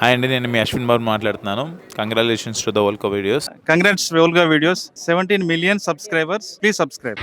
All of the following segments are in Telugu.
హాయ్ అండి నేను మీ అశ్విన్ బాబు మాట్లాడుతున్నాను. Congratulations to the Volga videos congrats Volga videos seventeen million subscribers please subscribe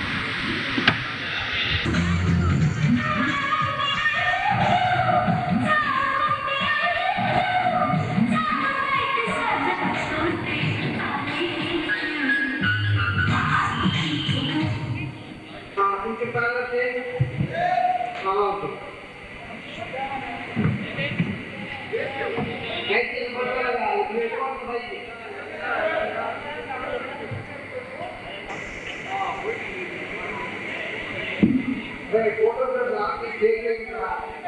मैं फोटोग्राफ आपने देख रही था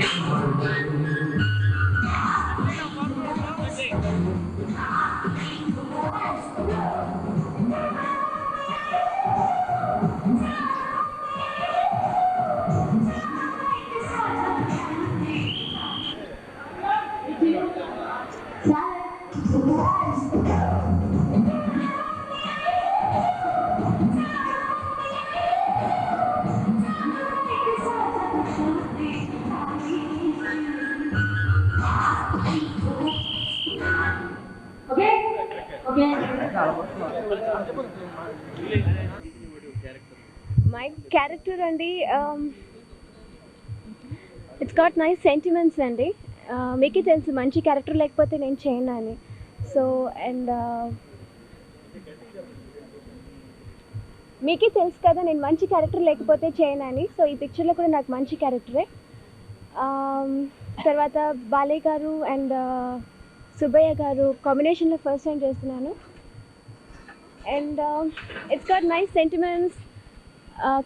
Amém. మై క్యారెక్టర్ అండి ఇట్స్ గాట్ నైస్ సెంటిమెంట్స్ అండి. Uh, మీకే తెలుసు మంచి క్యారెక్టర్ లేకపోతే నేను చేయను అని సో అండ్ uh, మీకే తెలుసు కదా నేను మంచి క్యారెక్టర్ లేకపోతే చేయను అని సో ఈ పిక్చర్లో కూడా నాకు మంచి క్యారెక్టరే um, తర్వాత బాలయ్య గారు అండ్ uh, సుబ్బయ్య గారు కాంబినేషన్లో ఫస్ట్ టైం చేస్తున్నాను. And it's got nice sentiments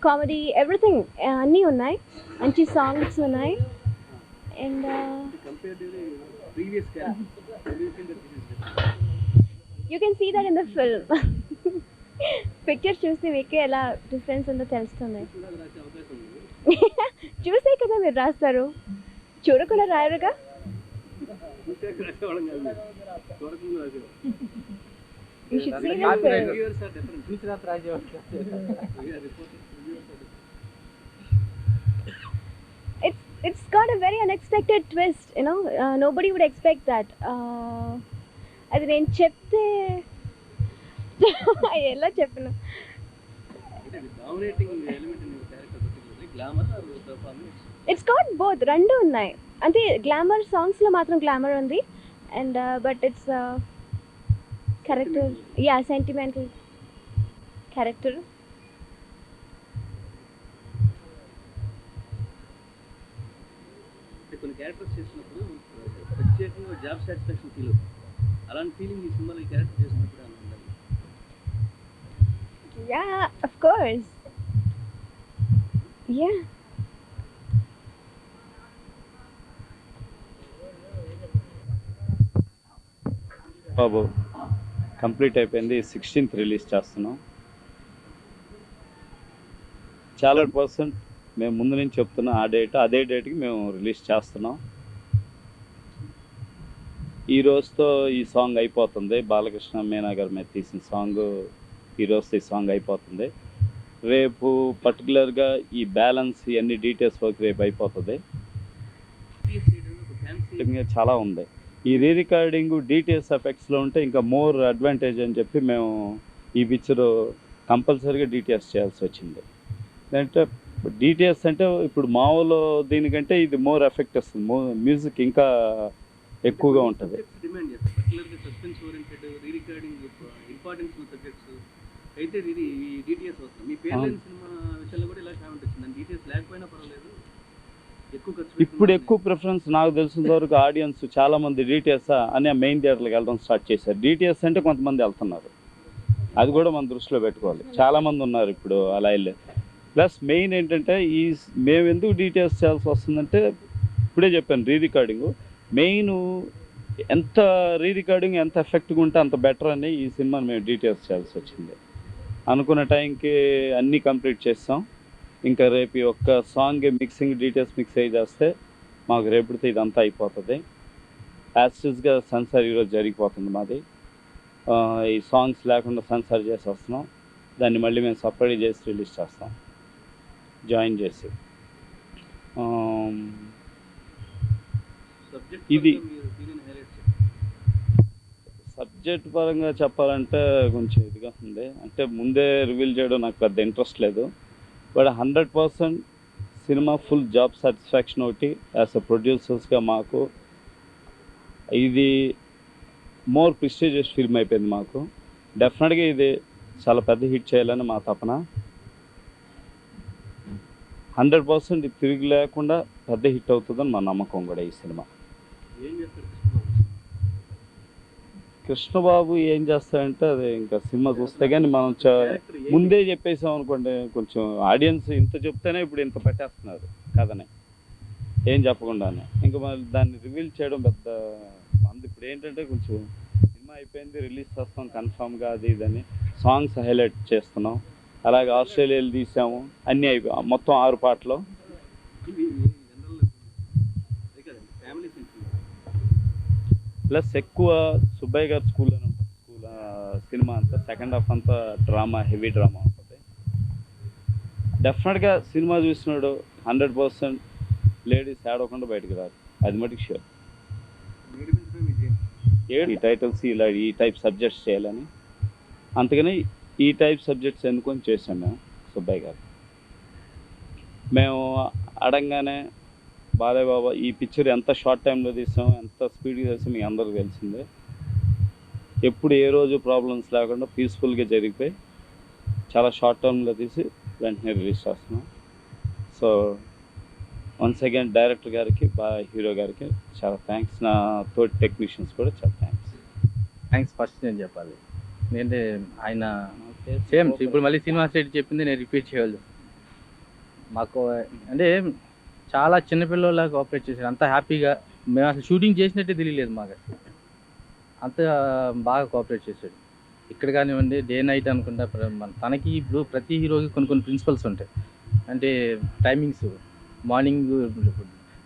comedy everything అన్నీ ఉన్నాయి. మంచి సాంగ్స్ ఉన్నాయి. And you can see that in the film picture చూస్తే మీకే ఎలా డిఫరెన్స్ ఉందో తెలుస్తుంది. చూసే కదా మీరు రాస్తారు. చూడకుండా రాయరుగా? Are reporters, viewers are different. it's it's got a very unexpected twist you know uh, nobody would expect that uh, అది నేను చెప్తే ఎలా చెప్పను అంటే ఇది dominating element in your character particularly, glamour or performance? It's got both రెండు ఉన్నాయి అంటే గ్లామర్ సాంగ్స్లో మాత్రం గ్లామర్ ఉంది and but it's character yeah sentimental character అంటే కొన్ని క్యారెక్టర్స్ చేసినప్పుడు ప్రత్యేకంగా జాబ్ సాటిస్ఫాక్షన్ ఫీల్ అవుతుంది. అలాంటి ఫీలింగ్ ఈ సినిమాలో క్యారెక్టర్ చేసినప్పుడు అని ఉండాలి యా అఫ్ కోర్స్ యా బాబు. కంప్లీట్ అయిపోయింది. సిక్స్టీన్త్ రిలీజ్ చేస్తున్నాం. చాలా పర్సెంట్ మేము ముందు నుంచి చెప్తున్నాం ఆ డేట్ అదే డేట్కి మేము రిలీజ్ చేస్తున్నాం. ఈ రోజుతో ఈ సాంగ్ అయిపోతుంది. బాలకృష్ణ మీనా గారి మీద తీసిన సాంగ్ ఈ రోజుతో ఈ సాంగ్ అయిపోతుంది. రేపు పర్టికులర్గా ఈ బ్యాలెన్స్ ఇవన్నీ డీటెయిల్స్ వర్క్ రేపు అయిపోతుంది. చాలా ఉంది. ఈ రీ రికార్డింగ్ డీటెయిల్స్ ఎఫెక్ట్స్లో ఉంటే ఇంకా మోర్ అడ్వాంటేజ్ అని చెప్పి మేము ఈ పిక్చర్ కంపల్సరీగా డీటెయిల్స్ చేయాల్సి వచ్చింది. అంటే డీటెయిల్స్ అంటే ఇప్పుడు మామూలు దీనికంటే ఇది మోర్ ఎఫెక్ట్ వస్తుంది. మో మ్యూజిక్ ఇంకా ఎక్కువగా ఉంటుంది. అయితే ఇది ఈ డీటెయిల్స్ వస్తాం మీ పేర్లేని సినిమా విషయంలో కూడా ఇలా కామెంట్ వచ్చింది డీటెయిల్స్ లేకపోయినా పర్వాలేదు. ఇప్పుడు ఎక్కువ ప్రిఫరెన్స్ నాకు తెలిసిన వరకు ఆడియన్స్ చాలా మంది డిటిఎస్ అనే మెయిన్ థియేటర్లకు వెళ్ళడం స్టార్ట్ చేశారు. డిటిఎస్ అంటే కొంతమంది వెళ్తున్నారు. అది కూడా మనం దృష్టిలో పెట్టుకోవాలి. చాలా మంది ఉన్నారు ఇప్పుడు అలా వెళ్ళే ప్లస్ మెయిన్ ఏంటంటే ఈ మేము ఎందుకు డీటెయిల్స్ చేయాల్సి వస్తుందంటే ఇప్పుడే చెప్పాను రీ రికార్డింగ్ మెయిన్ ఎంత రీ రికార్డింగ్ ఎంత ఎఫెక్ట్గా ఉంటే అంత బెటర్ అని ఈ సినిమాని మేము డీటెయిల్స్ చేయాల్సి వచ్చింది. అనుకున్న టైంకి అన్నీ కంప్లీట్ చేస్తాం. ఇంకా రేపు ఈ ఒక్క సాంగ్ మిక్సింగ్ డీటెయిల్స్ మిక్స్ అయ్యి చేస్తే మాకు రేపటితో ఇదంతా అయిపోతుంది. యాక్సిస్గా సెన్సార్ ఈరోజు జరిగిపోతుంది మాది. ఈ సాంగ్స్ లేకుండా సెన్సార్ చేసి వస్తున్నాం. దాన్ని మళ్ళీ మేము సపరేట్ చేసి రిలీజ్ చేస్తాం. జాయిన్ చేసి. ఇది- సబ్జెక్ట్ పరంగా చెప్పాలంటే కొంచెం ఇదిగా ఉంది. అంటే ముందే రివీల్ చేయడం నాకు పెద్ద ఇంట్రెస్ట్ లేదు. But hundred percent cinema full job satisfaction ఒకటి. యాజ్ అ ప్రొడ్యూసర్స్గా మాకు ఇది మోర్ ప్రిస్టేజియస్ ఫిల్మ్ అయిపోయింది మాకు. డెఫినెట్గా ఇది చాలా పెద్ద హిట్ చేయాలని మా తపన. హండ్రెడ్ పర్సెంట్ ఇది తిరిగి లేకుండా పెద్ద హిట్ అవుతుందని మా నమ్మకం కూడా ఈ సినిమా. ఏం చేస్తారు? కృష్ణబాబు ఏం చేస్తాడంటే అది ఇంకా సినిమా చూస్తే కానీ మనం ముందే చెప్పేసాం అనుకోండి కొంచెం ఆడియన్స్ ఇంత చెప్తేనే ఇప్పుడు ఇంత పెట్టేస్తున్నారు కథని. ఏం చెప్పకుండానే. ఇంకా మరి దాన్ని రివీల్ చేయడం పెద్ద మంది ఇప్పుడు ఏంటంటే కొంచెం సినిమా అయిపోయింది రిలీజ్ చేస్తాం కన్ఫామ్గా అది ఇదని సాంగ్స్ హైలైట్ చేస్తున్నాం. అలాగే ఆస్ట్రేలియాలో తీసాము అన్నీ అయిపోయి మొత్తం ఆరు పాటలు. ప్లస్ ఎక్కువ సుబ్బయ్య గారి స్కూల్ అని ఉంటుంది. స్కూల్ సినిమా అంతా సెకండ్ హాఫ్ అంతా డ్రామా హెవీ డ్రామా ఉంటుంది. డెఫినెట్గా సినిమా చూసినాడు హండ్రెడ్ పర్సెంట్ లేడీస్ ఆడకుండా బయటకు రాదు అది మటుకు షూర్ ఈ టైటిల్స్ ఇలా ఈ టైప్ సబ్జెక్ట్స్ చేయాలని. అందుకని ఈ టైప్ సబ్జెక్ట్స్ ఎన్నుకొని చేసాం మేము సుబ్బయ్య గారు. మేము అడంగానే బాలయ్య బాబా ఈ పిక్చర్ ఎంత షార్ట్ టైంలో తీసాం ఎంత స్పీడ్గా తీసాం మీకు అందరికీ తెలిసిందే. ఎప్పుడు ఏ రోజు ప్రాబ్లమ్స్ లేకుండా పీస్ఫుల్గా జరిగిపోయి చాలా షార్ట్ టర్మ్లో తీసి వెంటనే రిలీజ్ చేస్తున్నాం. సో వన్స్ అగైన్ డైరెక్టర్ గారికి బా హీరో గారికి చాలా థ్యాంక్స్ నా తోటి టెక్నీషియన్స్ కూడా చాలా థ్యాంక్స్ థ్యాంక్స్ ఫస్ట్ నేను చెప్పాలి. నేను ఆయన సేమ్ ఇప్పుడు మళ్ళీ సినిమా స్టేట్ చెప్పింది నేను రిపీట్ చేయగలను మాకు అంటే చాలా చిన్నపిల్లలాగా కోఆపరేట్ చేశారు. అంత హ్యాపీగా మేము అసలు షూటింగ్ చేసినట్టే తెలియలేదు మాకు. అసలు. అంత బాగా కోఆపరేట్ చేశాడు. ఇక్కడ కానివ్వండి డే నైట్ అనుకుంటా మన తనకి ఇప్పుడు ప్రతి హీరోకి కొన్ని కొన్ని ప్రిన్సిపల్స్ ఉంటాయి. అంటే timings morning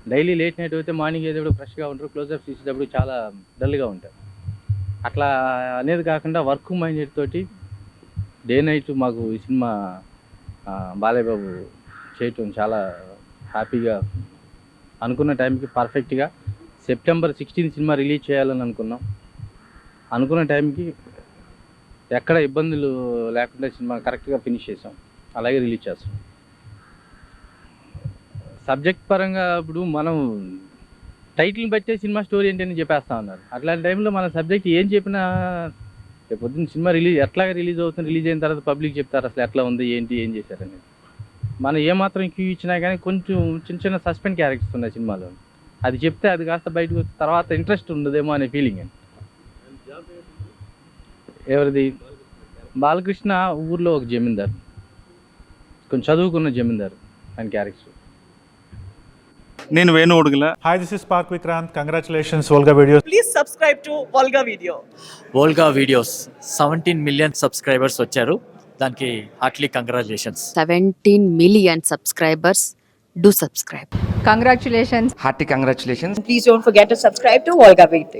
daily late night అయితే మార్నింగ్ ఏదో ఫ్రెష్గా ఉంటారు క్లోజ్అప్ తీసేటప్పుడు చాలా డల్గా ఉంటారు. అట్లా అనేది కాకుండా వర్క్ మైండెడ్ తోటి డే నైట్ మాకు ఈ సినిమా బాలయ్యబాబు బాలయ్య బాబు చేయటం చాలా హ్యాపీగా అనుకున్న టైంకి పర్ఫెక్ట్గా సెప్టెంబర్ సిక్స్టీన్ సినిమా రిలీజ్ చేయాలని అనుకున్నాం. అనుకున్న టైంకి ఎక్కడ ఇబ్బందులు లేకుండా సినిమా కరెక్ట్గా ఫినిష్ చేసాం. అలాగే రిలీజ్ చేస్తాం. సబ్జెక్ట్ పరంగా ఇప్పుడు మనం టైటిల్ని బట్టే సినిమా స్టోరీ ఏంటని చెప్పేస్తా ఉన్నారు. అట్లాంటి టైంలో మన సబ్జెక్ట్ ఏం చెప్పినా రేపు పొద్దున్న సినిమా రిలీజ్ ఎట్లాగా రిలీజ్ అవుతుంది రిలీజ్ అయిన తర్వాత పబ్లిక్ చెప్తారు అసలు ఎట్లా ఉంది ఏంటి ఏం చేశారనేది మనం ఏమాత్రం క్యూ ఇచ్చినా కానీ కొంచెం చిన్న చిన్న సస్పెండ్ క్యారెక్టర్స్ ఉన్నాయి సినిమాలో. అది చెప్తే అది కాస్త బయటకు వచ్చి తర్వాత ఇంట్రెస్ట్ ఉండదేమో అనే ఫీలింగ్. అండి ఎవరిది? బాలకృష్ణ ఊర్లో ఒక జమీందార్. కొంచెం చదువుకున్న జమీందార్ ఆయన క్యారెక్టర్. నేను Venu Udugula Hi, this is Park Vikrant. Congratulations, Volga Videos. please subscribe to Volga Video. Volga videos seventeen million subscribers వచ్చారు. దానికి heartly congratulations 17 million subscribers. Do subscribe. Congratulations. Hearty congratulations. Please don't forget to subscribe to Volga Video.